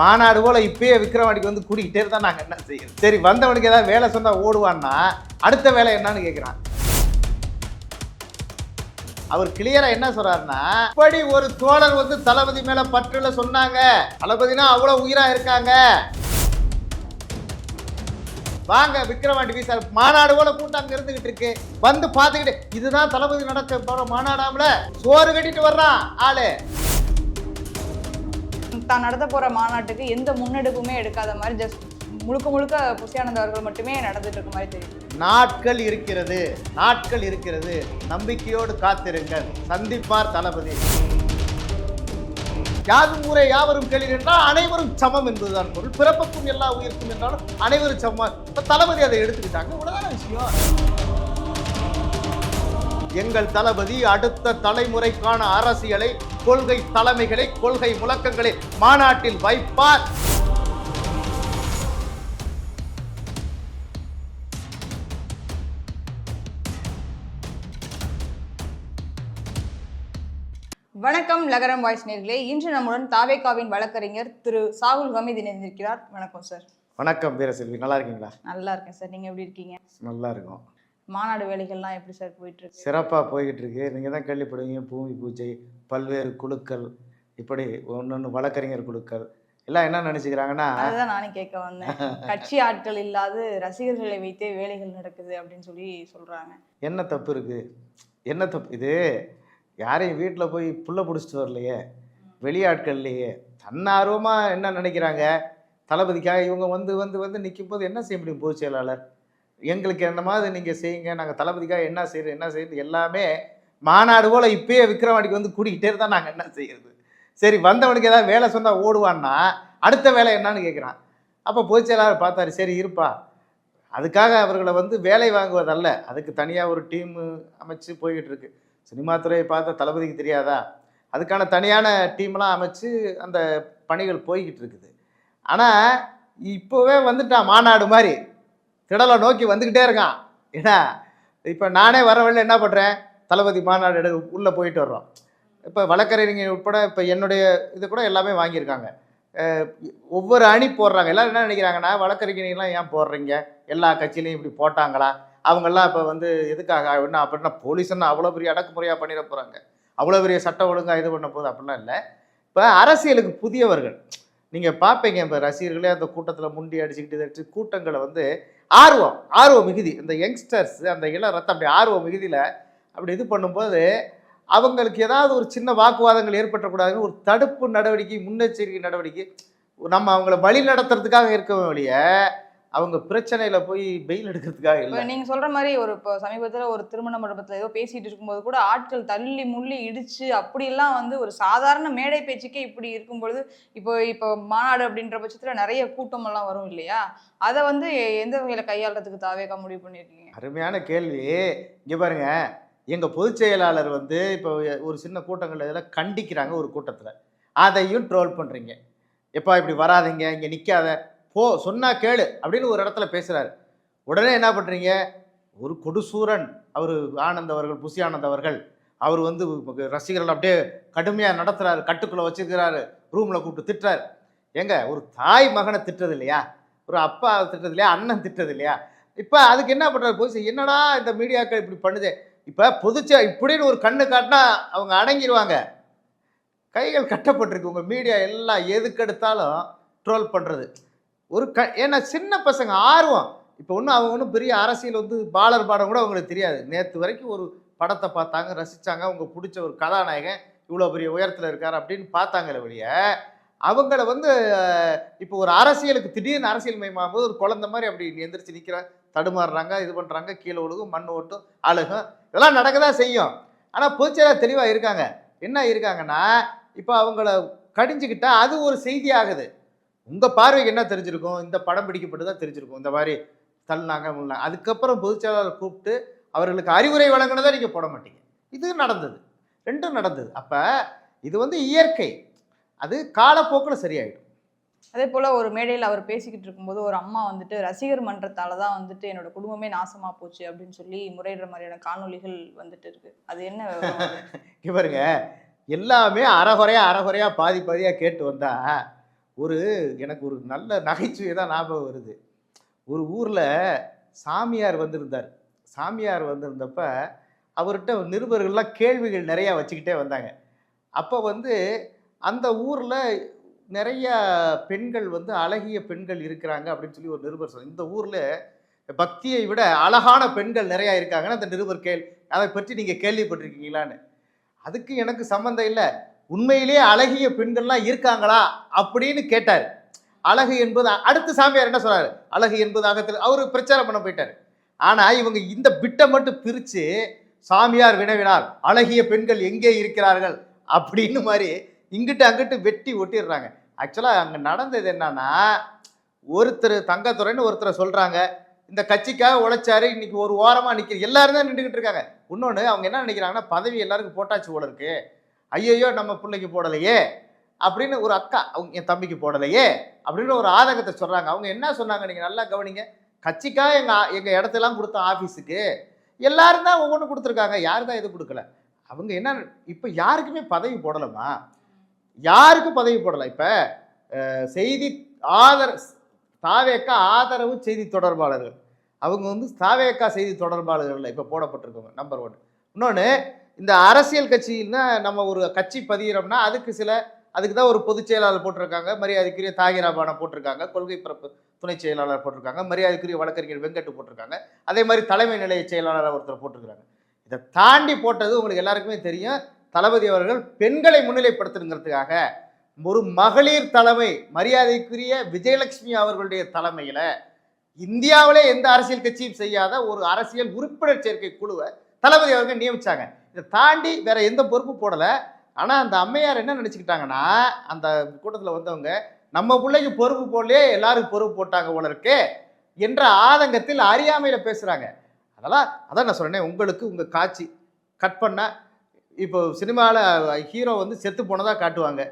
மாநாடு போல இப்பயே விக்ரவாணிக்கு வந்து கூட்டிக்கிட்டே இருந்தால் நாங்கள் என்ன செய்யணும் சரி வந்தவனுக்கு ஏதாவது வேலை சொன்னால் ஓடுவான்னா அடுத்த வேலை என்னன்னு கேட்குறான் அவர் கிளியரா என்ன சொல்றாருன்னா இப்படி ஒரு தோழர் வந்து தளபதி மேல பற்றுல சொன்னாங்க. தளபதினா அவ்வளவு உயிரா இருக்காங்க. வாங்க விக்ரவாண்டி வீசார் மாநாடு போல கூட்டம் அங்க இருந்துகிட்டு இருக்கு. வந்து பார்த்துக்கிட்டு இதுதான் தளபதி நடக்க போற மாநாடாமல? சோறு கட்டிட்டு வர்றான் ஆளு. தான் நடத்த போகிற மாநாட்டுக்கு எந்த முன்னெடுப்புமே எடுக்காத மாதிரி ஜஸ்ட் முழுக்க முழுக்க புசியானந்த அவர்கள் மட்டுமே நடந்துட்டு இருக்க மாதிரி தெரியும் நாட்கள் இருக்கிறது நாட்கள் இருக்கிறது. நம்பிக்கையோடு காத்திருங்கள். சந்திப்பார் தளபதி. யாதும் ஊரே யாவரும் கேள்வி என்றால் அனைவரும் சமம் என்பதுதான் பொருள். பிறப்புக்கும் எல்லா உயிருக்கும் என்றாலும் அனைவரும் சமம். இப்போ தளபதி அதை எடுத்துக்கிட்டாங்க. இவ்வளவுதான விஷயம்? எங்கள் தளபதி அடுத்த தலைமுறைக்கான அரசியலை கொள்கை தலைமைகளை கொள்கை முழக்கங்களை மாநாட்டில் வைப்பார். வணக்கம் லகரம் வாய்ஸ் நேர்களே. இன்று நம்முடன் தாவேகாவின் வழக்கறிஞர் திரு சாகுல் ஹமீத் இணைந்திருக்கிறார். வணக்கம் சார். வணக்கம் வீரசெல்வி. நல்லா இருக்கீங்களா? நல்லா இருக்கேன் சார். நீங்க எப்படி இருக்கீங்க? நல்லா இருக்கும். மாநாடு வேலைகள்லாம் எப்படி சார் போயிட்டு இருக்கு? சிறப்பாக போய்கிட்டு இருக்கு. நீங்கள் தான் கேள்விப்படுவீங்க பூமி பூஜை பல்வேறு குழுக்கள் இப்படி ஒன்று வழக்கறிஞர் குழுக்கள் எல்லாம் என்ன நினச்சிக்கிறாங்கன்னா அதுதான் நானே கேட்க வந்தேன். கட்சி ஆட்கள் இல்லாது ரசிகர்களை வைத்தே வேலைகள் நடக்குது அப்படின்னு சொல்லி சொல்றாங்க. என்ன தப்பு இருக்குது என்ன தப்பு? இது யாரையும் வீட்டில் போய் புள்ள பிடிச்சிட்டு வரலையே. வெளியாட்கள்லையே தன்னார்வமாக என்ன நினைக்கிறாங்க? தளபதிக்காக இவங்க வந்து வந்து வந்து நிற்கும் போது என்ன செய்ய முடியும் பொதுச் செயலாளர்? எங்களுக்கு என்ன மாதிரி நீங்கள் செய்யுங்க நாங்கள் தளபதிக்காக என்ன செய்யறது என்ன செய்யறது எல்லாமே மாநாடு போல் இப்பயே விக்ரவாணிக்கு வந்து கூட்டிக்கிட்டே இருந்தால் நாங்கள் என்ன செய்யறது? சரி வந்தவனுக்கு ஏதாவது வேலை சொன்னால் ஓடுவான்னா அடுத்த வேலை என்னன்னு கேட்குறான் அப்போ பொதுச் செயலாளர் பார்த்தாரு சரி இருப்பா. அதுக்காக அவர்களை வந்து வேலை வாங்குவதல்ல அதுக்கு தனியாக ஒரு டீம் அமைச்சு போய்கிட்டு இருக்கு. சினிமா துறையை பார்த்த தளபதிக்கு தெரியாதா? அதுக்கான தனியான டீம்லாம் அமைச்சு அந்த பணிகள் போய்கிட்டு இருக்குது. ஆனால் இப்போவே வந்துட்டான் மாநாடு மாதிரி. திடலை நோக்கி வந்துக்கிட்டே இருக்கான். ஏன்னா இப்போ நானே வர வழியில் என்ன பண்ணுறேன் தளபதி மாநாடு எடு உள்ளே போயிட்டு வர்றோம். இப்போ வழக்கறிஞர் உட்பட இப்போ என்னுடைய இது கூட எல்லாமே வாங்கியிருக்காங்க. ஒவ்வொரு அணி போடுறாங்க. எல்லாரும் என்ன நினைக்கிறாங்கன்னா வழக்கறிஞர்கள்லாம் ஏன் போடுறீங்க? எல்லா கட்சியிலையும் இப்படி போட்டாங்களா? அவங்கெல்லாம் இப்போ வந்து எதுக்காக என்ன அப்படின்னா போலீஸ்னா அவ்வளோ பெரிய அடக்குமுறையாக பண்ணிட போகிறாங்க அவ்வளோ பெரிய சட்ட ஒழுங்காக இது பண்ண போகுது அப்படிலாம் இல்லை. இப்போ அரசியலுக்கு புதியவர்கள் நீங்கள் பார்ப்பீங்க இப்போ ரசிகர்களே அந்த கூட்டத்தில் முண்டி அடிச்சுக்கிட்டு அடிச்சு கூட்டங்களை வந்து ஆர்வம் ஆர்வம் மிகுதி இந்த யங்ஸ்டர்ஸ் அந்த இள ரத்தம் அப்படி ஆர்வம் மிகுதியில் அப்படி இது பண்ணும்போது அவங்களுக்கு ஏதாவது ஒரு சின்ன வாக்குவாதங்கள் ஏற்பட்டக்கூடாதுன்னு ஒரு தடுப்பு நடவடிக்கை முன்னெச்சரிக்கை நடவடிக்கை நம்ம அவங்கள வழி நடத்துறதுக்காக இருக்க வழிய அவங்க பிரச்சனையில போய் பெயில் எடுக்கிறதுக்காக இல்லை. நீங்க சொல்ற மாதிரி ஒரு இப்போ சமீபத்துல ஒரு திருமண மண்டபத்துல ஏதோ பேசிட்டு இருக்கும்போது கூட ஆட்கள் தள்ளி முள்ளி இடிச்சு அப்படியெல்லாம் வந்து ஒரு சாதாரண மேடை பேச்சுக்கே இப்படி இருக்கும் பொழுது இப்போ இப்போ மாநாடு அப்படின்ற பட்சத்துல நிறைய கூட்டம் எல்லாம் வரும் இல்லையா? அதை வந்து எந்த வகையில கையாளுறதுக்கு தாவேக்கா முடிவு பண்ணியிருக்கீங்க அருமையான கேள்வி. இங்க பாருங்க. எங்கள் பொதுச் செயலாளர் வந்து இப்போ ஒரு சின்ன கூட்டங்கள் இதெல்லாம் கண்டிக்கிறாங்க ஒரு கூட்டத்தில். அதையும் ட்ரோல் பண்ணுறீங்க எப்பா இப்படி வராதீங்க இங்கே நிற்காத போ சொன்னால் கேளு அப்படின்னு ஒரு இடத்துல பேசுகிறாரு உடனே என்ன பண்ணுறீங்க ஒரு கொடுசூரன். அவர் ஆனந்த் அவர்கள் புசி ஆனந்த் அவர்கள். அவர் வந்து ரசிகர்கள் அப்படியே கடுமையாக நடத்துகிறாரு கட்டுக்குள்ளே வச்சிருக்கிறாரு. ரூமில் கூப்பிட்டு திட்டுறாரு. ஏங்க ஒரு தாய் மகனை திட்டுறது இல்லையா ஒரு அப்பா திட்டுறது இல்லையா அண்ணன் திட்டுறது இல்லையா இப்போ அதுக்கு என்ன பண்ணுறாரு போய் என்னடா இந்த மீடியாக்கள் இப்படி பண்ணுது? இப்போ பொதுச்ச இப்படின்னு ஒரு கண்ணு காட்டினா அவங்க அடங்கிடுவாங்க கைகள் கட்டப்பட்டிருக்கு. உங்கள் மீடியா எல்லாம் எதுக்கெடுத்தாலும் ட்ரோல் பண்ணுறது ஒரு க ஏன்னா சின்ன பசங்க ஆர்வம். இப்போ ஒன்றும் அவங்க ஒன்றும் பெரிய அரசியல் வந்து பாலர் பாடம் கூட அவங்களுக்கு தெரியாது. நேற்று வரைக்கும் ஒரு படத்தை பார்த்தாங்க ரசித்தாங்க அவங்க பிடிச்ச ஒரு கதாநாயகன் இவ்வளோ பெரிய உயரத்தில் இருக்கார் அப்படின்னு பார்த்தாங்களே வழிய அவங்கள வந்து இப்போ ஒரு அரசியலுக்கு திடீர்னு அரசியல் மயமாகும் போது ஒரு குழந்தை மாதிரி அப்படி எந்திரிச்சு நிற்கிற தடுமாறுறாங்க இது பண்ணுறாங்க கீழே விழுகும் மண் ஓட்டும் அழுகும். இதெல்லாம் நடக்க தான் செய்யும். ஆனால் பொதுச்செயலாளர் தெளிவாக இருக்காங்க. என்ன இருக்காங்கன்னா இப்போ அவங்கள கடிஞ்சுக்கிட்டா அது ஒரு செய்தி ஆகுது. உங்கள் பார்வைக்கு என்ன தெரிஞ்சிருக்கும்? இந்த படம் பிடிக்கப்பட்டு தான் தெரிஞ்சிருக்கும்? இந்த மாதிரி தள்ளினாங்க முன்னாங்க அதுக்கப்புறம் பொதுச்செயலாளர் கூப்பிட்டு அவர்களுக்கு அறிவுரை வழங்கினதை நீங்கள் போட மாட்டீங்க. இது நடந்தது. ரெண்டும் நடந்தது. அப்போ இது வந்து இயற்கை. அது காலப்போக்கில் சரியாயிடும். அதே போல் ஒரு மேடையில் அவர் பேசிக்கிட்டு இருக்கும்போது ஒரு அம்மா வந்துட்டு ரசிகர் மன்றத்தால் தான் வந்துட்டு என்னோட குடும்பமே நாசமாக போச்சு அப்படின்னு சொல்லி முறையிடுற மாதிரியான காணொளிகள் வந்துட்டு இருக்கு. அது என்ன விவரம் பாருங்க. எல்லாமே அறகுறையா அறகுறையா பாதி பாதியாக கேட்டு வந்தா ஒரு எனக்கு ஒரு நல்ல நகைச்சுவை தான் ஞாபகம் வருது. ஒரு ஊரில் சாமியார் வந்திருந்தார். சாமியார் வந்திருந்தப்ப அவர்கிட்ட நிருபர்கள்லாம் கேள்விகள் நிறையா வச்சுக்கிட்டே வந்தாங்க. அப்போ வந்து அந்த ஊரில் நிறைய பெண்கள் வந்து அழகிய பெண்கள் இருக்கிறாங்க அப்படின்னு சொல்லி ஒரு நிருபர் சொன்னார். இந்த ஊரில் பக்தியை விட அழகான பெண்கள் நிறையா இருக்காங்கன்னு அந்த நிருபர் கேள் அதை பற்றி நீங்கள் கேள்விப்பட்டிருக்கீங்களான்னு. அதுக்கு எனக்கு சம்மந்தம் இல்லை. உண்மையிலேயே அழகிய பெண்கள்லாம் இருக்காங்களா அப்படின்னு கேட்டார். அழகு என்பது அடுத்து சாமியார் என்ன சொன்னார்? அழகு என்பது அகத்தில் அவர் பிரச்சாரம் பண்ண போயிட்டார். ஆனால் இவங்க இந்த பிட்டை மட்டும் பிரித்து சாமியார் வினவினார் அழகிய பெண்கள் எங்கே இருக்கிறார்கள் அப்படின்னு மாதிரி இங்கிட்டு அங்கிட்டு வெட்டி ஒட்டிடுறாங்க. ஆக்சுவலாக அங்கே நடந்தது என்னன்னா ஒருத்தர் தங்கத்துறைன்னு ஒருத்தரை சொல்கிறாங்க இந்த கட்சிக்காக உழைச்சாரு இன்னைக்கு ஒரு ஓரமாக நிற்கிற எல்லாரும் தான் நின்றுக்கிட்டு இருக்காங்க. இன்னொன்று அவங்க என்ன நினைக்கிறாங்கன்னா பதவி எல்லாருக்கும் போட்டாச்சு போல இருக்கு. ஐயையோ நம்ம பிள்ளைக்கு போடலையே அப்படின்னு ஒரு அக்கா அவங்க என் தம்பிக்கு போடலையே அப்படின்னு ஒரு ஆதங்கத்தை சொல்கிறாங்க அவங்க என்ன சொன்னாங்க நீங்கள் நல்லா கவனிங்க. கட்சிக்காக எங்கள் எங்கள் இடத்தெல்லாம் கொடுத்த ஆஃபீஸுக்கு எல்லாரும் தான் ஒவ்வொன்று கொடுத்துருக்காங்க. யார் தான் எது கொடுக்கல. அவங்க என்ன இப்போ யாருக்குமே பதவி போடலாமா யாருக்கும் பதவி போடலை? இப்போ செய்தி ஆதர தாவேக்கா ஆதரவு செய்தி தொடர்பாளர்கள். அவங்க வந்து தாவேக்கா செய்தி தொடர்பாளர்களில் இப்போ போடப்பட்டிருக்கவங்க நம்பர் ஒன் இன்னொன்று இந்த அரசியல் கட்சின்னா நம்ம ஒரு கட்சி பதிகிறோம்னா அதுக்கு சில அதுக்கு தான் ஒரு பொதுச் செயலாளர் போட்டிருக்காங்க. மரியாதைக்குரிய தாகிராபானை போட்டிருக்காங்க. கொள்கை பரப்பு துணை செயலாளர் போட்டிருக்காங்க. மரியாதைக்குரிய வழக்கறிஞர் வெங்கட்டு போட்டிருக்காங்க. அதே மாதிரி தலைமை நிலைய செயலாளர் ஒருத்தர் போட்டிருக்கிறாங்க. இதை தாண்டி போட்டது உங்களுக்கு எல்லாருக்குமே தெரியும். தளபதி அவர்கள் பெண்களை முன்னிலைப்படுத்தணுங்கிறதுக்காக ஒரு மகளிர் தலைமை மரியாதைக்குரிய விஜயலட்சுமி அவர்களுடைய தலைமையில் இந்தியாவிலே எந்த அரசியல் கட்சியும் செய்யாத ஒரு அரசியல் உறுப்பினர் சேர்க்கை குழுவை தளபதி அவர்கள் நியமித்தாங்க இதை தாண்டி வேற எந்த பொறுப்பு போடலை. ஆனால் அந்த அம்மையார் என்ன நினச்சிக்கிட்டாங்கன்னா அந்த கூட்டத்தில் வந்தவங்க நம்ம பிள்ளைக்கு பொறுப்பு போடலையே எல்லாருக்கும் பொறுப்பு போட்டாங்க போல இருக்கு என்ற ஆதங்கத்தில் அறியாமையில் பேசுகிறாங்க அதெல்லாம் அதான் நான் சொன்னேன் உங்களுக்கு உங்கள் காட்சி. கட் பண்ணால் இப்போ சினிமாவில் ஹீரோ வந்து செத்து போனதாக காட்டுவாங்க.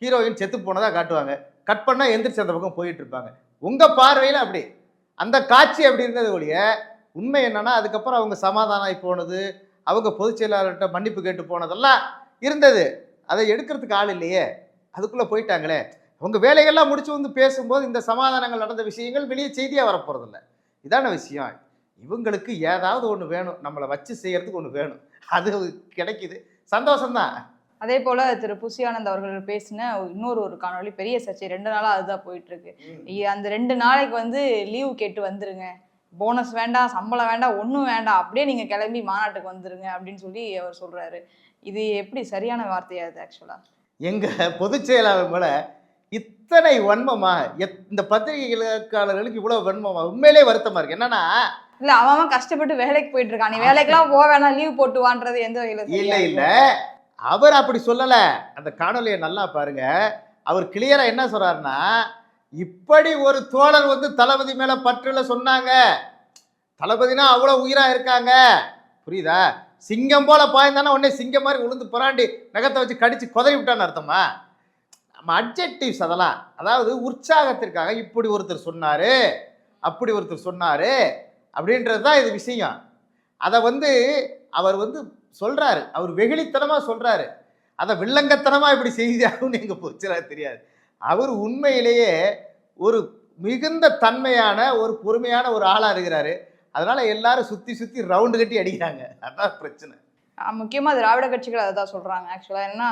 ஹீரோயின் செத்து போனதாக காட்டுவாங்க. கட் பண்ணால் எந்திரிச்சு அந்த பக்கம் போயிட்டு இருப்பாங்க. உங்கள் பார்வையில் அப்படி. அந்த காட்சி அப்படி இருந்தது ஒழிய உண்மை என்னென்னா அதுக்கப்புறம் அவங்க சமாதானம் ஆகி போனது அவங்க பொதுச் செயலாளர்கிட்ட மன்னிப்பு கேட்டு போனதெல்லாம் இருந்தது. அதை எடுக்கிறதுக்கு ஆள் இல்லையே. அதுக்குள்ளே போயிட்டாங்களே. அவங்க வேலைகள்லாம் முடிச்சு வந்து பேசும்போது இந்த சமாதானங்கள் நடந்த விஷயங்கள் வெளியே செய்தியாக வரப்போகிறதில்ல இதான விஷயம். இவங்களுக்கு ஏதாவது ஒன்று வேணும். நம்மளை வச்சு செய்கிறதுக்கு ஒன்று வேணும். அது கிடைக்கிது. சந்தோஷம்தான். அதே போல திரு புசி ஆனந்த் அவர்கள் பேசின இன்னொரு ஒரு காணொளி பெரிய சர்ச்சை ரெண்டு நாளா அதுதான் போயிட்டு இருக்கு அந்த ரெண்டு நாளைக்கு வந்து லீவு கேட்டு வந்துருங்க. போனஸ் வேண்டாம் சம்பளம் வேண்டாம் ஒன்றும் வேண்டாம் அப்படியே நீங்க கிளம்பி மாநாட்டுக்கு வந்துருங்க அப்படின்னு சொல்லி அவர் சொல்றாரு. இது எப்படி சரியான வார்த்தையா இது ஆக்சுவலா எங்க பொதுச் செயலாளர் மேல இத்தனை வன்மமா எத்- இந்த பத்திரிகைகளுக்காளர்களுக்கு இவ்வளவு வன்மமா உண்மையிலே வருத்தமா இருக்கு. என்னன்னா இல்ல அவன் அவன் கஷ்டப்பட்டு வேலைக்கு போயிட்டு இருக்கான் நீ வேலைக்கெல்லாம் போக வேணாம் லீவ் போட்டுவான்றது எந்த வகையில இல்ல இல்ல. அவர் அப்படி சொல்லல. அந்த காணொலியை நல்லா பாருங்க. அவர் கிளியரா என்ன சொல்றாருன்னா இப்படி ஒரு தோழர் வந்து தளபதி மேல பற்றுல சொன்னாங்க. தளபதினா அவ்வளவு உயிரா இருக்காங்க. புரியுதா? சிங்கம் போல பாய்ந்தானா உடனே சிங்கம் மாதிரி உளுந்து புறாண்டி நகத்தை வச்சு கடிச்சு குதறி விட்டான்னு அர்த்தமா? நம்ம அப்ஜெக்டிவ்ஸ் அதெல்லாம். அதாவது உற்சாகத்திற்காக இப்படி ஒருத்தர் சொன்னாரு. அப்படி ஒருத்தர் சொன்னாரு. அப்படின்றது தான் இது விஷயம். அதை வந்து அவர் வந்து சொல்கிறாரு அவர் வெகுளித்தனமாக சொல்கிறாரு அதை வில்லங்கத்தனமாக இப்படி செய்தாருன்னு எங்கள் போச்சுரா தெரியாது. அவர் உண்மையிலேயே ஒரு மிகுந்த தன்மையான ஒரு பொறுமையான ஒரு ஆளாக இருக்கிறாரு. அதனால் எல்லாரும் சுற்றி சுற்றி ரவுண்டு கட்டி அடிக்கிறாங்க. அதான் பிரச்சனை. முக்கியமாக திராவிட கட்சிகள் அதை தான் சொல்கிறாங்க ஏன்னா என்ன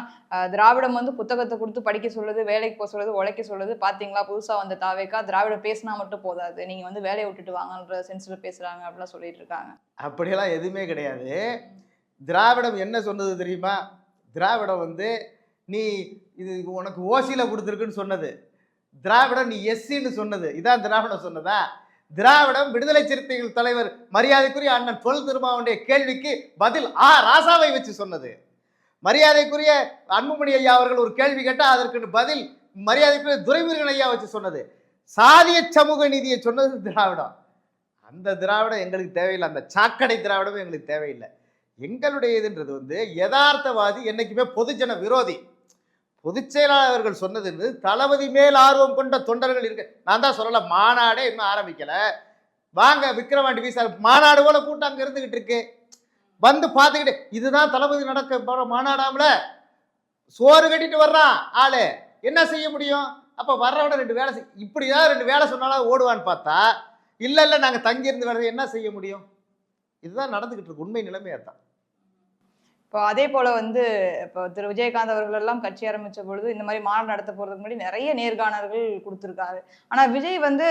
திராவிடம் வந்து புத்தகத்தை கொடுத்து படிக்க சொல்லுது வேலைக்கு போக சொல்லுது உழைக்க சொல்லுது. பார்த்தீங்களா புதுசாக வந்த தாவேக்கா திராவிட பேசினா மட்டும் போதாது. நீங்கள் வந்து வேலையை விட்டுட்டு வாங்கன்ற சென்ஸில் பேசுகிறாங்க அப்படிலாம் சொல்லிட்டு இருக்காங்க. அப்படியெல்லாம் எதுவுமே கிடையாது. திராவிடம் என்ன சொன்னது தெரியுமா? திராவிடம் வந்து நீ இது உனக்கு ஓசியில் கொடுத்துருக்குன்னு சொன்னது. திராவிடம் நீ எஸ்சின்னு சொன்னது. இதான் திராவிடம் சொன்னதா? திராவிடம் விடுதலை சிறுத்தைகள் தலைவர் மரியாதைக்குரிய அண்ணன் தொல் திருமாவுடைய கேள்விக்கு பதில் ஆ. ராசாவை வச்சு சொன்னது. மரியாதைக்குரிய அன்புமணி ஐயா அவர்கள் ஒரு கேள்வி கேட்டால் அதற்கு பதில் மரியாதைக்குரிய துரைமுருகன் ஐயா வச்சு சொன்னது. சாதிய சமூக நீதியை சொன்னது திராவிடம். அந்த திராவிடம் எங்களுக்கு தேவையில்லை. அந்த சாக்கடை திராவிடமும் எங்களுக்கு தேவையில்லை. எங்களுடைய இதுன்றது வந்து யதார்த்தவாதி என்றைக்குமே பொதுஜன விரோதி. பொதுச் அவர்கள் சொன்னது தளபதி மேல் ஆர்வம் கொண்ட தொண்டர்கள் இருக்கு நான் தான் சொல்லல மாநாடே இன்னும் ஆரம்பிக்கல. வாங்க விக்ரவாண்டி வீசா மாநாடு போல கூட்டம் அங்க இருந்துகிட்டு இருக்கு. வந்து பார்த்துக்கிட்டு இதுதான் தளபதி நடக்க போற மாநாடாமல. சோறு கட்டிட்டு வர்றான் ஆளு. என்ன செய்ய முடியும்? அப்போ வர்றவன ரெண்டு வேலை செய் இப்படி ஏதாவது ரெண்டு வேலை சொன்னாலும் ஓடுவான்னு பார்த்தா இல்லை இல்லை நாங்கள் தங்கியிருந்து வேலை என்ன செய்ய முடியும்? இதுதான் நடந்துக்கிட்டு இருக்கு உண்மை நிலைமையாக தான் இப்போ அதே போல வந்து இப்போ திரு விஜயகாந்த் அவர்கள் எல்லாம் கட்சி ஆரம்பிச்ச பொழுது இந்த மாதிரி மாநாடு நடத்த போறதுக்கு முன்னாடி நிறைய நேர்காணல்கள் கொடுத்துருக்காரு. ஆனா விஜய் வந்து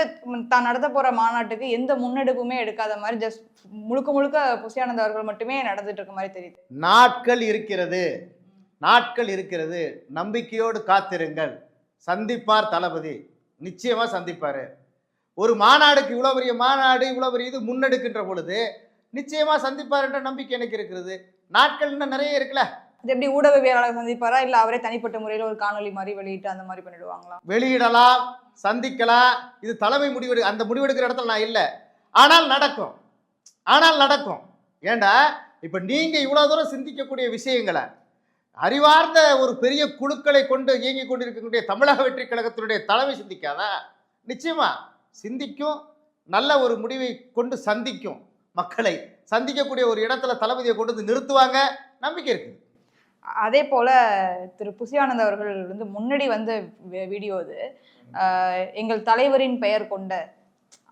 தான் நடத்த போற மாநாட்டுக்கு எந்த முன்னெடுப்புமே எடுக்காத மாதிரி ஜஸ்ட் முழுக்க முழுக்க புசியானந்த் அவர்கள் மட்டுமே நடந்துட்டு இருக்க மாதிரி தெரியுது. நாட்கள் இருக்கிறது. நாட்கள் இருக்கிறது. நம்பிக்கையோடு காத்திருங்கள். சந்திப்பார் தளபதி. நிச்சயமா சந்திப்பாரு. ஒரு மாநாடுக்கு இவ்வளோ பெரிய மாநாடு இவ்வளோ பெரிய இது முன்னெடுக்கின்ற பொழுது நிச்சயமா சந்திப்பார் என்ற நம்பிக்கை எனக்கு இருக்கிறது. நாட்கள் இன்னும் நிறைய இருக்குல்ல? இது எப்படி ஊடகவியலாளர் சந்திப்பாரா? இல்ல அவரே தனிப்பட்ட முறையில ஒரு காணொளி மாதிரி வெளியிட்டு அந்த மாதிரி பண்ணிடுவாங்களா? வெளியிடலாம் சந்திக்கலாம். இது தலைமை முடிவெடு அந்த முடிவெடுக்கிற இடத்துல நான் இல்லை. ஆனால் நடக்கும். ஆனால் நடக்கும். ஏண்டா? இப்போ நீங்க இவ்வளோ தூரம் சிந்திக்கக்கூடிய விஷயங்களை அறிவார்ந்த ஒரு பெரிய குழுக்களை கொண்டு இயங்கிக் கொண்டிருக்கக்கூடிய தமிழக வெற்றி கழகத்தினுடைய தலைமை சிந்திக்காதா? நிச்சயமா. சிந்திக்கும் நல்ல ஒரு முடிவை கொண்டு சந்திக்கும் மக்களை சந்திக்கக்கூடிய ஒரு இடத்துல தளபதியை கொண்டு வந்து நிறுத்துவாங்க. நம்பிக்கை இருக்குது அதே போல திரு புசியானந்த் அவர்கள் வந்து முன்னாடி வந்த வீடியோ இது. எங்கள் தலைவரின் பெயர் கொண்ட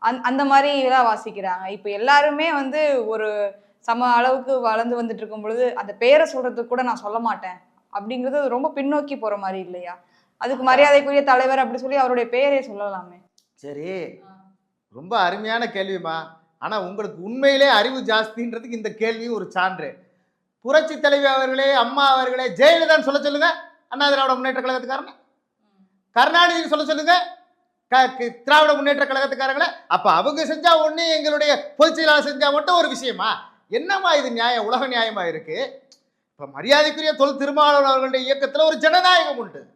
அந் அந்த மாதிரி எல்லாம் வாசிக்கிறாங்க. இப்போ எல்லாருமே வந்து ஒரு சம அளவுக்கு வளர்ந்து வந்துட்டு இருக்கும் பொழுது அந்த பெயரை சொல்றதுக்கு கூட நான் சொல்ல மாட்டேன். அப்படிங்கிறது ரொம்ப பின்னோக்கி போற மாதிரி இல்லையா? அதுக்கு மரியாதைக்குரிய தலைவர் அப்படி சொல்லி அவருடைய பெயரே சொல்லலாமே. சரி. ரொம்ப அருமையான கேள்விமா ஆனால் உங்களுக்கு உண்மையிலே அறிவு ஜாஸ்தின்றதுக்கு இந்த கேள்வியும் ஒரு சான்று. புரட்சி தலைவி அவர்களே அம்மா அவர்களே ஜெயலலிதான்னு சொல்ல சொல்லுங்க. அண்ணா திராவிட முன்னேற்ற கழகத்துக்காரங்க. கருணாநிதி சொல்ல சொல்லுங்க. க- திராவிட முன்னேற்ற கழகத்துக்காரங்களே. அப்போ அவங்க செஞ்சா ஒன்று எங்களுடைய பொதுச் செயலாளர் செஞ்சா மட்டும் ஒரு விஷயமா? என்னம்மா இது நியாயம் உலக நியாயமா இருக்கு? இப்போ மரியாதைக்குரிய தொல் திருமாவளவன் அவர்களுடைய இயக்கத்தில் ஒரு ஜனநாயகம் உண்டு.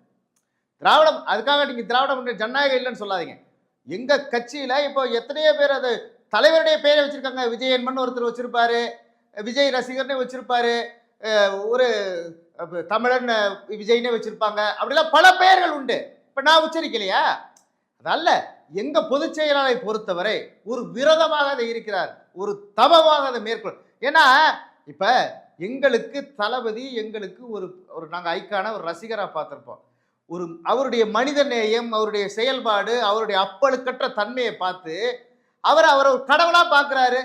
திராவிடம் அதுக்காக நீங்கள் திராவிட முன்னேற்ற ஜனநாயகம் இல்லைன்னு சொல்லாதீங்க. எங்கள் கட்சியில் இப்போ எத்தனையோ பேர் அது தலைவருடைய பெயரை வச்சிருக்காங்க. விஜயன்மன் ஒருத்தர் வச்சிருப்பாரு. விஜய் ரசிகர்னே வச்சிருப்பாரு. ஒரு தமிழன் விஜய்னே வச்சிருப்பாங்க. அப்படிலாம் பல பெயர்கள் உண்டு. இப்ப நான் உச்சரிக்கலையா? அதல்ல எங்க பொதுச் செயலாளரை பொறுத்தவரை ஒரு விரதமாக அதை இருக்கிறார். ஒரு தவமாக அதை மேற்கொள். ஏன்னா இப்ப எங்களுக்கு தளபதி எங்களுக்கு ஒரு ஒரு நாங்கள் ஐக்கான ஒரு ரசிகராக பார்த்துருப்போம். ஒரு அவருடைய மனித நேயம் அவருடைய செயல்பாடு அவருடைய அப்பழுக்கற்ற தன்மையை பார்த்து அவர் அவரை ஒரு கடவுளாக பார்க்குறாரு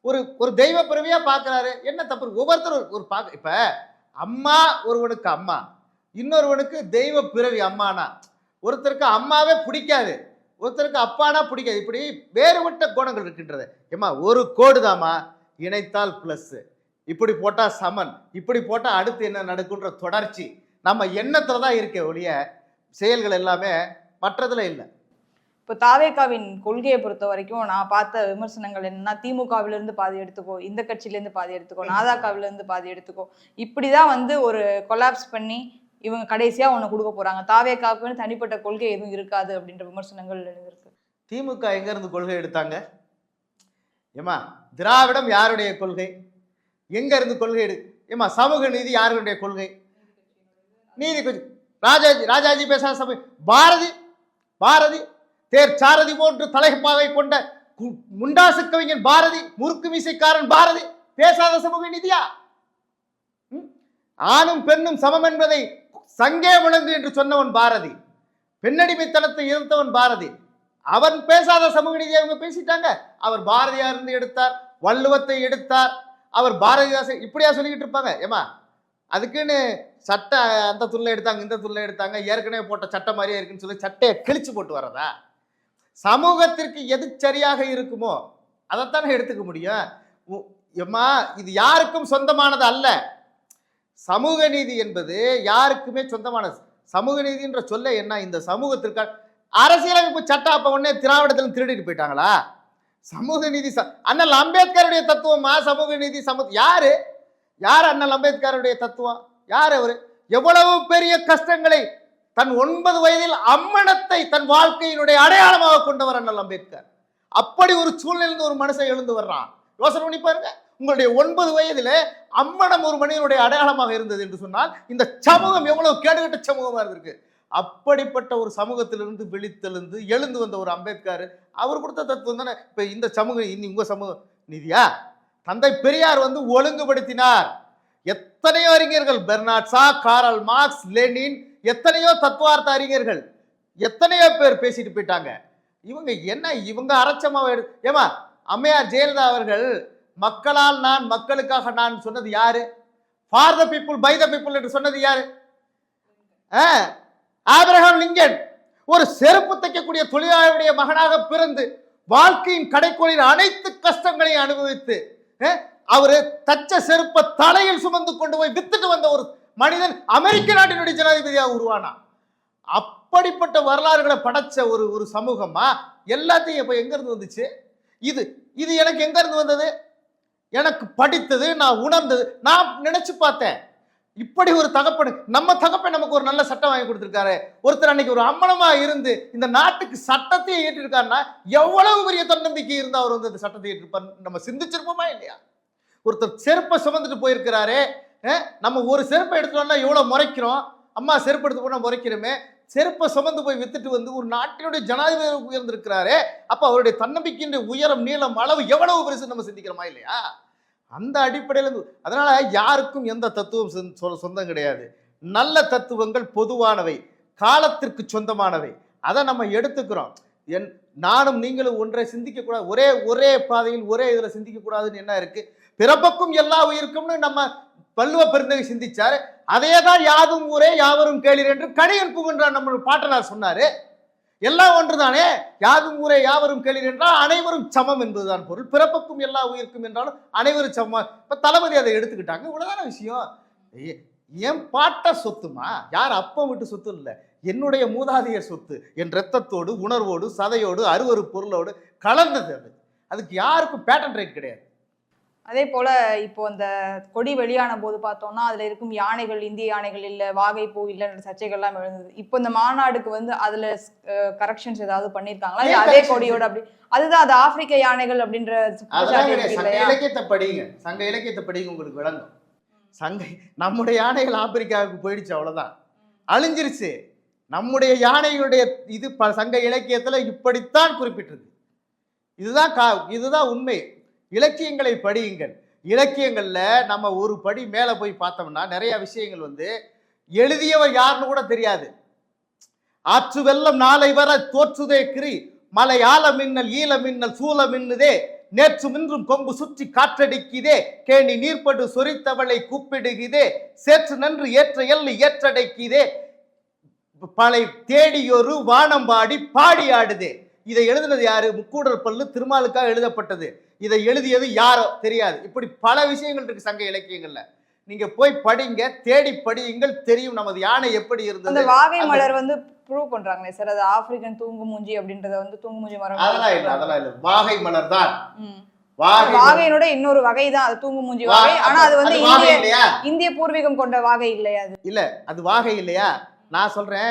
ஒரு ஒரு தெய்வ பிறவியாக பார்க்குறாரு என்ன தப்பு? ஒவ்வொருத்தரும் ஒரு- பார்க்க இப்போ அம்மா ஒருவனுக்கு அம்மா இன்னொருவனுக்கு தெய்வ பிறவி அம்மானா. ஒருத்தருக்கு அம்மாவே பிடிக்காது. ஒருத்தருக்கு அப்பானா பிடிக்காது. இப்படி வேறுபட்ட கோணங்கள் இருக்கின்றது. ஏம்மா ஒரு கோடு தாம்மா. இணைத்தால் ப்ளஸ்ஸு இப்படி போட்டால் சமன். இப்படி போட்டால் அடுத்து என்ன நடக்குன்ற தொடர்ச்சி. நம்ம எண்ணத்தில் தான் இருக்க ஒழிய செயல்கள் எல்லாமே மற்றதில் இல்லை. இப்போ தாவேகாவின் கொள்கையை பொறுத்த வரைக்கும் நான் பார்த்த விமர்சனங்கள் என்னன்னா திமுகவிலிருந்து பாதி எடுத்துக்கோ இந்த கட்சியிலேருந்து பாதி எடுத்துக்கோ நாதாக்காவிலேருந்து பாதி எடுத்துக்கோ. இப்படிதான் வந்து ஒரு கொலாப்ஸ் பண்ணி இவங்க கடைசியாக ஒன்று கொடுக்க போகிறாங்க தாவேகாவுக்குன்னு தனிப்பட்ட கொள்கை எதுவும் இருக்காது அப்படின்ற விமர்சனங்கள் இருக்கு திமுக எங்கேருந்து கொள்கை எடுத்தாங்க? ஏமா திராவிடம் யாருடைய கொள்கை? எங்கேருந்து கொள்கை எடு ஏமா சமூக நீதி யாருடைய கொள்கை? நீதி கொஞ்சம் ராஜாஜி ராஜாஜி பேசாத சமூக பாரதி பாரதி தேர் சாரதி போன்று தலைப்பாவை கொண்ட கு- முண்டாசு கவிஞன் பாரதி முறுக்கு மீசைக்காரன் பாரதி பேசாத சமூக நிதியா? ஆணும் பெண்ணும் சமம் என்பதை சங்கே முழங்கு என்று சொன்னவன் பாரதி. பெண்ணடிமைத்தனத்தை எதிர்த்தவன் பாரதி. அவன் பேசாத சமூக நீதியை அவங்க பேசிட்டாங்க. அவர் பாரதியார் இருந்து எடுத்தார் வள்ளுவத்தை எடுத்தார். அவர் பாரதிதாசன் இப்படியா சொல்லிக்கிட்டு இருப்பாங்க. ஏமா அதுக்குன்னு சட்ட அந்த துள்ள எடுத்தாங்க இந்த துள்ள எடுத்தாங்க ஏற்கனவே போட்ட சட்டை மாதிரியே இருக்குன்னு சொல்லி சட்டையை கிழிச்சு போட்டு வர்றதா? சமூகத்திற்கு எது சரியாக இருக்குமோ அதைத்தானே எடுத்துக்க முடியும். எம்மா இது யாருக்கும் சொந்தமானது அல்ல. சமூக நீதி என்பது யாருக்குமே சொந்தமானது. சமூக நீதின்ற சொல்ல என்ன? இந்த சமூகத்திற்கு அரசியலமைப்பு சட்டம் அப்போ உடனே திராவிடத்தில் திருடிட்டு போயிட்டாங்களா? சமூக நீதி ச- அண்ணல் அம்பேத்கருடைய தத்துவமா? சமூக நீதி சமூக யாரு? யார் அண்ணல் அம்பேத்கருடைய தத்துவம்? யார் அவர்? எவ்வளவு பெரிய கஷ்டங்களை தன் ஒன்பது வயதில் அம்மனத்தை தன் வாழ்க்கையினுடைய அடையாளமாக கொண்டவர் அண்ணல் அம்பேத்கர். அப்படி ஒரு சூழ்நிலையிலிருந்து ஒரு மனுஷன் எழுந்து வர்றான். யோசனை பண்ணி பாருங்க. உங்களுடைய ஒன்பது வயதில் அம்மனம் ஒரு மனிதனுடைய அடையாளமாக இருந்தது என்று சொன்னால் இந்த சமூகம் எவ்வளவு கேடுகட்ட சமூகமாக இருந்திருக்கு. அப்படிப்பட்ட ஒரு சமூகத்திலிருந்து விழித்தெழுந்து எழுந்து வந்த ஒரு அம்பேத்கர் அவர் கொடுத்த தத்துவம் தானே. இப்போ இந்த சமூகம் இனி உங்கள் சமூகம். நிதியா தந்தை பெரியார் வந்து ஒழுங்குபடுத்தினார். எத்தனையோ அறிஞர்கள் பெர்னாட்ஸா காரல் மார்க்ஸ் லெனின் எத்தனையோ தத்துவார்த்த அறிஞர்கள் எத்தனையோ பேர் பேசிட்டு போயிட்டாங்க. இவங்க என்ன இவங்க அரைச்சமாக ஏமா அம்மையார் ஜெயலலிதா அவர்கள் மக்களால் நான் மக்களுக்காக நான் சொன்னது யாரு? For the people by the people என்று சொன்னது யாரு? Abraham Lincoln. ஒரு செருப்பு தைக்கக்கூடிய தொழிலாளருடைய மகனாக பிறந்து வாழ்க்கையின் கடைக்கோளில் அனைத்து கஷ்டங்களையும் அனுபவித்து அவர் அவரு தச்ச செருப்பை தலையில் சுமந்து கொண்டு போய் வித்துட்டு வந்த ஒரு மனிதன் அமெரிக்க நாட்டினுடைய ஜனாதிபதியாக உருவானா? அப்படிப்பட்ட வரலாறுகளை படைச்ச ஒரு ஒரு சமூகமா? எல்லாத்தையும் இப்போ எங்கேருந்து வந்துச்சு? இது இது எனக்கு எங்கேருந்து வந்தது? எனக்கு படித்தது நான் உணர்ந்தது நான் நினைச்சு பார்த்தேன். இப்படி ஒரு தகப்பன் நம்ம தகப்பன் நமக்கு ஒரு நல்ல சட்டம் வாங்கி கொடுத்துருக்காரு. ஒருத்தர் அன்னைக்கு ஒரு அம்மனமா இருந்து இந்த நாட்டுக்கு சட்டத்தையே ஏற்றிருக்காருன்னா எவ்வளவு பெரிய தன்னம்பிக்கை இருந்தால் அவர் வந்து அந்த சட்டத்தை ஏற்றிருப்பார்? நம்ம சிந்திச்சிருப்போமா இல்லையா? ஒருத்தர் செருப்பை சுமந்துட்டு போயிருக்கிறாரே நம்ம ஒரு செருப்பை எடுத்துட்டோம்னா எவ்வளோ முறைக்கிறோம்? அம்மா செருப்பு எடுத்து போனால் முறைக்கிறோமே. செருப்பை சுமந்து போய் வித்துட்டு வந்து ஒரு நாட்டினுடைய ஜனாதிபதி உயர்ந்திருக்கிறாரே. அப்போ அவருடைய தன்னம்பிக்கையின் உயரம் நீளம் அளவு எவ்வளவு பெருசு நம்ம சிந்திக்கிறோமா இல்லையா? அந்த அடிப்படையில் அதனால் யாருக்கும் எந்த தத்துவம் சொ- சொந்தம் கிடையாது. நல்ல தத்துவங்கள் பொதுவானவை. காலத்திற்கு சொந்தமானவை. அதை நம்ம எடுத்துக்கிறோம். என் நானும் நீங்களும் ஒன்றை சிந்திக்கக்கூடாது. ஒரே ஒரே பாதையில் ஒரே இதில் சிந்திக்கக்கூடாதுன்னு என்ன இருக்குது பிறப்புக்கும் எல்லா உயிருக்கும்னு நம்ம பல்லுவ பெருந்தகை சிந்திச்சார். அதே தான் யாதும் ஊரே யாவரும் கேளீர் என்று கணியன் புகுன்றார் நம்ம பாட்டனார் சொன்னாரு. எல்லாம் ஒன்றுதானே? யாதும் ஊரே யாவரும் கேளீர் என்றால் அனைவரும் சமம் என்பதுதான் பொருள். பிறப்புக்கும் எல்லா உயிருக்கும் என்றாலும் அனைவரும் சமம்? இப்போ தளபதி அதை எடுத்துக்கிட்டாங்க. இவ்வளோதான விஷயம்? என் பாட்ட சொத்துமா? யார் அப்பம் விட்டு சொத்து இல்லை. என்னுடைய மூதாதையர் சொத்து. என் ரத்தத்தோடு உணர்வோடு சதையோடு அருவரு பொருளோடு கலந்தது அது. அதுக்கு யாருக்கும் பேட்டன் ரைட் கிடையாது. அதே போல இப்போ அந்த கொடி வெளியான போது பார்த்தோம்னா அதுல இருக்கும் யானைகள் இந்திய யானைகள் இல்ல வாகை பூ இல்லைன்ற சர்ச்சைகள்லாம் எழுந்தது இப்போ இந்த மாநாடுக்கு வந்து அதுல கரெக்ஷன்ஸ் ஏதாவது இல்ல ஏன் அதே? கொடியோட அப்படி அதுதான் அது ஆப்பிரிக்க யானைகள் அப்படின்ற சங்க இலக்கியத்தை படிங்க. சங்க இலக்கியத்தை படிங்க உங்களுக்கு விளங்கும். சங்க நம்முடைய யானைகள் ஆப்பிரிக்காவுக்கு போயிடுச்சு அவ்வளவுதான். அழிஞ்சிருச்சு. நம்முடைய யானைகளுடைய இது சங்க இலக்கியத்துல இப்படித்தான் குறிப்பிட்டிருக்கு. இதுதான் கா இதுதான் உண்மை. இலக்கியங்களை படியுங்கள். இலக்கியங்களில் நம்ம ஒரு படி மேலே போய் பார்த்தோம்னா நிறைய விஷயங்கள் வந்து எழுதியவர் யாருன்னு கூட தெரியாது. ஆற்று வெள்ளம் நாளை வர தோற்றுதே கிரி மலை ஆல மின்னல் ஈல மின்னல் சூல மின்னுதே நேற்று மின்றும் கொம்பு சுற்றி காற்றடிக்குதே கேணி நீர்ப்படு சொரித்தவளை கூப்பிடுகிறதே சேற்று நன்று ஏற்ற எல்லு ஏற்றடைக்குதே பலை தேடியொரு வானம்பாடி பாடி ஆடுதே. இதை எழுதினது யாரு? முக்கூடல் பல்லு திருமாலுக்காக எழுதப்பட்டது. இதை எழுதியது யாரோ? தெரியாது. இப்படி பல விஷயங்கள் இருக்கு சங்க இலக்கியங்கள்ல. நீங்க போய் படிங்க தேடி படியுங்கள் தெரியும் நமது யானை எப்படி அந்த இருந்தது வாகை அந்த- மலர் வந்து ப்ரூவ் பண்றாங்களே சார்? அது ஆப்பிரிக்கன் தூங்கு மூஞ்சி அப்படின்றத வந்து தூங்கு மூஞ்சி மரம் அதெல்லாம் இல்லை அதெல்லாம் இல்லை. வாகை மலர் தான். வாகை. வாகையினோட இன்னொரு வகை தான் அது தூங்கு மூஞ்சி வகை. ஆனா அது வந்து வாகை இந்திய பூர்வீகம் கொண்ட வாகை இல்லையா அது? இல்ல அது வாகை இல்லையா? நான் சொல்றேன்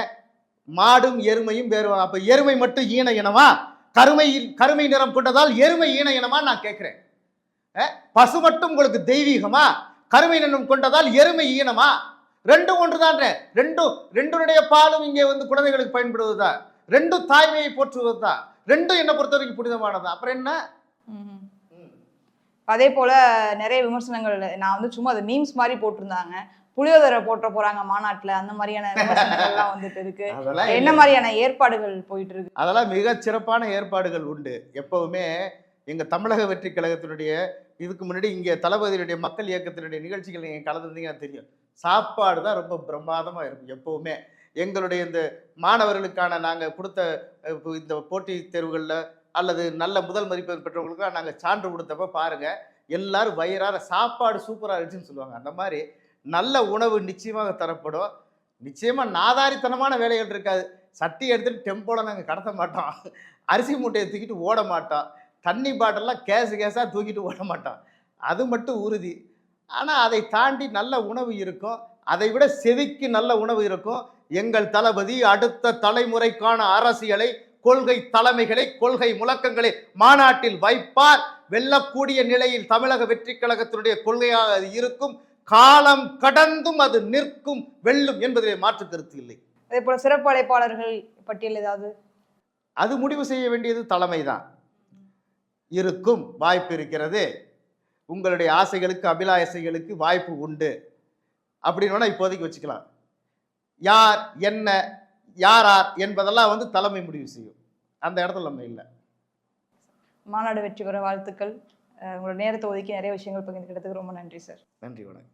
மாடும் எருமையும் வேறு அப்போ எருமை மட்டும் ஈன இனமா? கருமையில் கருமை நிறம் கொண்டதால் எருமை ஈன இனமா நான் கேட்குறேன். பசு மட்டும் உங்களுக்கு தெய்வீகமா? கருமை நிறம் கொண்டதால் எருமை ஈனமா? ரெண்டும் ஒன்றுதான் ரெண்டும் ரெண்டுடைய பாலும் இங்கே வந்து குழந்தைகளுக்கு பயன்படுவதுதான் ரெண்டும் தாய்மையை போற்றுவதுதான் ரெண்டும் என்னை பொறுத்த வரைக்கும் புனிதமானது? அப்புறம் என்ன? அதே போல நிறைய விமர்சனங்கள் நான் வந்து சும்மா அது மீம்ஸ் மாதிரி போட்டிருந்தாங்க. புளியோதரை போட்ட போறாங்க மாநாட்டுல. அந்த மாதிரியான விமர்சனங்கள்லாம் வந்துட்டு இருக்கு. என்ன மாதிரியான ஏற்பாடுகள் போயிட்டு இருக்கு? அதெல்லாம் மிக சிறப்பான ஏற்பாடுகள் உண்டு. எப்பவுமே எங்க தமிழக வெற்றி கழகத்தினுடைய இதுக்கு முன்னாடி இங்க தளபதியுடைய மக்கள் இயக்கத்தினுடைய நிகழ்ச்சிகள் நீங்க கலந்துருந்தீங்கன்னா தெரியும். சாப்பாடு தான் ரொம்ப பிரமாதமா இருக்கும் எப்பவுமே. எங்களுடைய இந்த மாணவர்களுக்கான நாங்க கொடுத்த இந்த போட்டித் தேர்வுகளில் அல்லது நல்ல முதல் மதிப்பெண் பெற்றவங்களுக்குலாம் நாங்கள் சான்று கொடுத்தப்ப பாருங்க எல்லாரும் வயிறார சாப்பாடு சூப்பராக இருந்துச்சுன்னு சொல்லுவாங்க. அந்த மாதிரி நல்ல உணவு நிச்சயமாக தரப்படும். நிச்சயமாக நாதாரித்தனமான வேலைகள் இருக்காது. சட்டி எடுத்துட்டு டெம்போவில் நாங்கள் கடத்த மாட்டோம் அரிசி மூட்டையை தூக்கிட்டு ஓட மாட்டோம் தண்ணி பாட்டிலாம் கேஸு கேஸாக தூக்கிட்டு ஓட மாட்டோம் அது மட்டும் உறுதி. ஆனால் அதை தாண்டி நல்ல உணவு இருக்கும். அதை விட செவிக்கு நல்ல உணவு இருக்கும். எங்கள் தளபதி அடுத்த தலைமுறைக்கான அரசியலை கொள்கை தலைமைகளை கொள்கை முழக்கங்களை மாநாட்டில் வைப்பார். வெல்லக்கூடிய நிலையில் தமிழக வெற்றி கழகத்தினுடைய கொள்கையாக அது இருக்கும். காலம் கடந்தும் அது நிற்கும் வெல்லும் என்பதிலே மாற்று கருத்து இல்லை. அதே போல சிறப்பு அழைப்பாளர்கள் பட்டியல் ஏதாவது? அது முடிவு செய்ய வேண்டியது தலைமை தான் இருக்கும் வாய்ப்பு இருக்கிறது. உங்களுடைய ஆசைகளுக்கு அபிலாசைகளுக்கு வாய்ப்பு உண்டு. அப்படின்னு இப்போதைக்கு வச்சுக்கலாம். யார் என்ன யார் யார் என்பதெல்லாம் வந்து தலைமை முடிவு செய்யும். அந்த இடத்துல நம்ம இல்லை. மாநாடு வெற்றி பெற வாழ்த்துக்கள். உங்களோட நேரத்தை ஒதுக்கி நிறைய விஷயங்கள் பகிர்ந்துக்கிட்டதுக்கு ரொம்ப நன்றி சார். நன்றி வணக்கம்.